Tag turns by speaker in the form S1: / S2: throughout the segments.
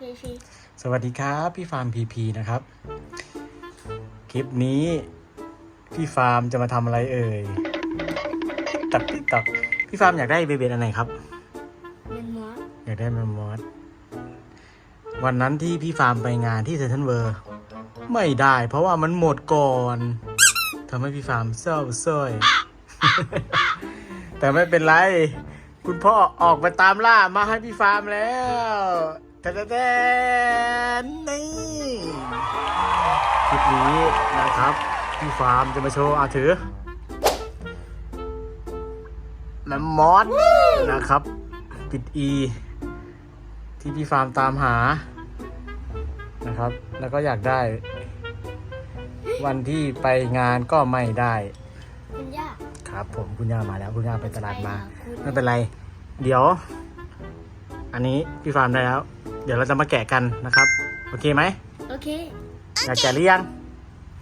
S1: พีพี
S2: สวัสดีครับ พี่ฟาร์มพีพีนะครับ คลิปนี้ พี่ฟาร์มจะมาทำอะไรเอ่ยตัดติ๊กต็อกพี่ฟาร์มอยากได้เบเบอันไหนครับ
S1: เป็นมอส
S2: อยากได้แมมมอสวันนั้นที่พี่ฟาร์มไปงานที่เซนทรัลเวอร์ไม่ได้เพราะว่ามันหมดก่อนทำให้พี่ฟาร์มเศร้าส้อย แต่ไม่เป็นไร คุณพ่อออกไปตามล่ามาให้พี่ฟาร์มแล้ว แต่แต่นี่คลิปนี้นะครับพี่ฟาร์มจะมาโชว์อาถือแมมมอสนะครับปิด E ที่พี่ฟาร์มตามหานะครับ แล้วก็อยากได้ วันที่ไปงานก็ไม่ได้
S1: คุณย่า
S2: ครับ ผมคุณย่ามาแล้วคุณย่าไปตลาดมา
S1: ไม่
S2: เป็นไร เดี๋ยว อันนี้พี่ฟาร์มได้แล้ว เดี๋ยวเราจะมาแกะกันนะครับ โอเคไหม
S1: โอเค
S2: อยากแกะหรือยัง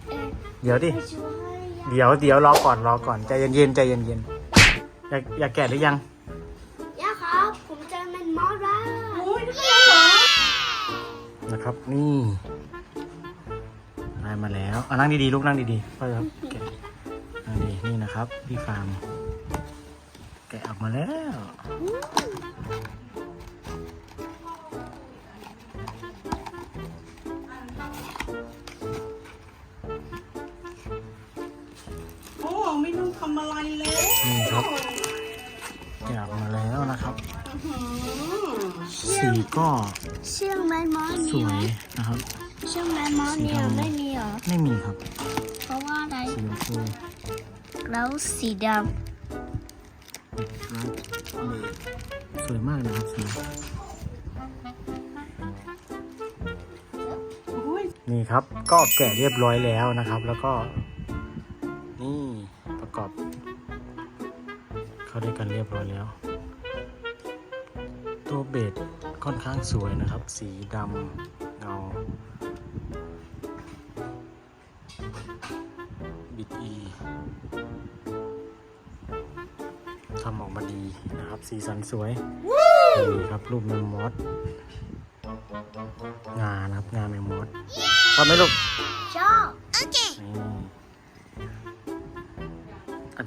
S1: เอ๊ะ
S2: เดี๋ยวดิ
S1: ไม่ช่วยย่า
S2: เดี๋ยวเดี๋ยวรอก่อนรอก่อนใจเย็นๆใจเย็นๆอยากอยากแกะหรือยัง
S1: ย่าครับ ผมเจอเป็นมอสแล้วโอ้ย
S2: นะครับ นี่ได้มาแล้วเอานั่งดีๆลูกนั่งดีๆพ่อจะแกะนั่งดีนี่นะครับพี่ฟาร์มแกะออกมาแล้วำ
S3: อะไรเลย
S2: นี่ครับแกะออกมาแล้วนะครับ
S3: อื้อหือ
S2: สีก็
S1: เชื่องไหมมอส
S2: ส
S1: มี
S2: ว
S1: ไหม
S2: ยนะครับ
S1: เชื่องไหมมอสมีเหรอไม่มีเหรอ
S2: ไม่มีครับ
S1: เพราะว่าอะไร
S2: สีชมพู
S1: แล้วสีด
S2: ครับสวยมากนะครับสี
S3: โอ้ย
S2: นี่ครับ ก็แกะเรียบร้อยแล้วนะครับ แล้วก็ นี่ ประกอบ เข้าด้วยกันเรียบร้อยแล้ว ตัวเบสค่อนข้างสวยนะครับ สีดำเงา บิดอีทำออกมาดีนะครับ สีสันสวยนี่ครับ รูปแมมมอสงานะครับ งาแมมมอสชอไหมลูก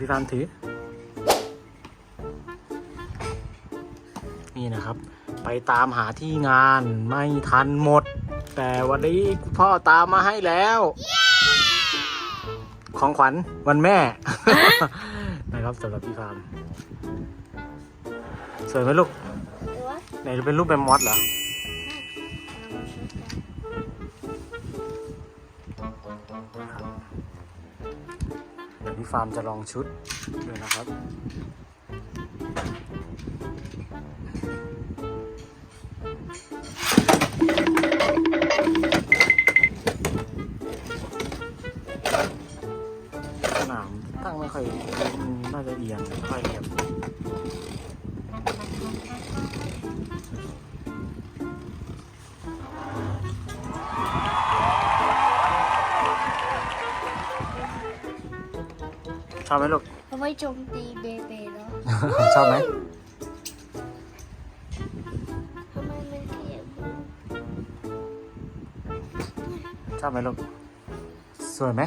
S1: อ
S2: ภิรามถือ นี่นะครับ ไปตามหาที่งานไม่ทันหมด แต่วันนี้คุณพ่อตามมาให้แล้ว ของขวัญวันแม่ นะครับสำหรับพี่ฟาร์มสวยไหมลูก
S1: หรือว่า
S2: ไหนจะเป็นรูปแบมมอสเหรอ ดี๋ยวพี่ฟาร์มจะลองชุดด้วยนะครับ สนามตั้งไม่ค่อยน่าจะเอียงไม่ค่อยเรียบ อบไหมลูก
S1: เอาไว้โจมตีเบเบแล้ว
S2: ชอบไหม
S1: ทำไมมันเขียน
S2: ชอบไหมลูก สวยไหม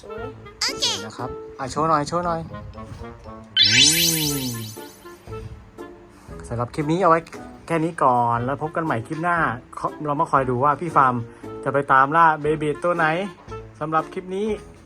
S1: สวย
S2: สวยนะครับอะโชว์หน่อยโชว์หน่อยนี่สำหรับคลิปนี้เอาไว้แค่นี้ก่อนแล้วพบกันใหม่คลิปหน้า เรามาคอยดูว่าพี่ฟาร์มจะไปตามล่าเบบีตัวไหนสำหรับคลิปนี้